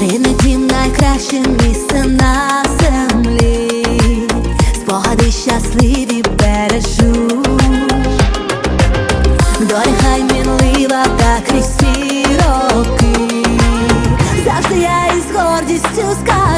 Рідний дім найкраще місце на землі, спогади щасливі бережу, доріхай мінлива та крізь всі роки, завжди я із гордістю скажу.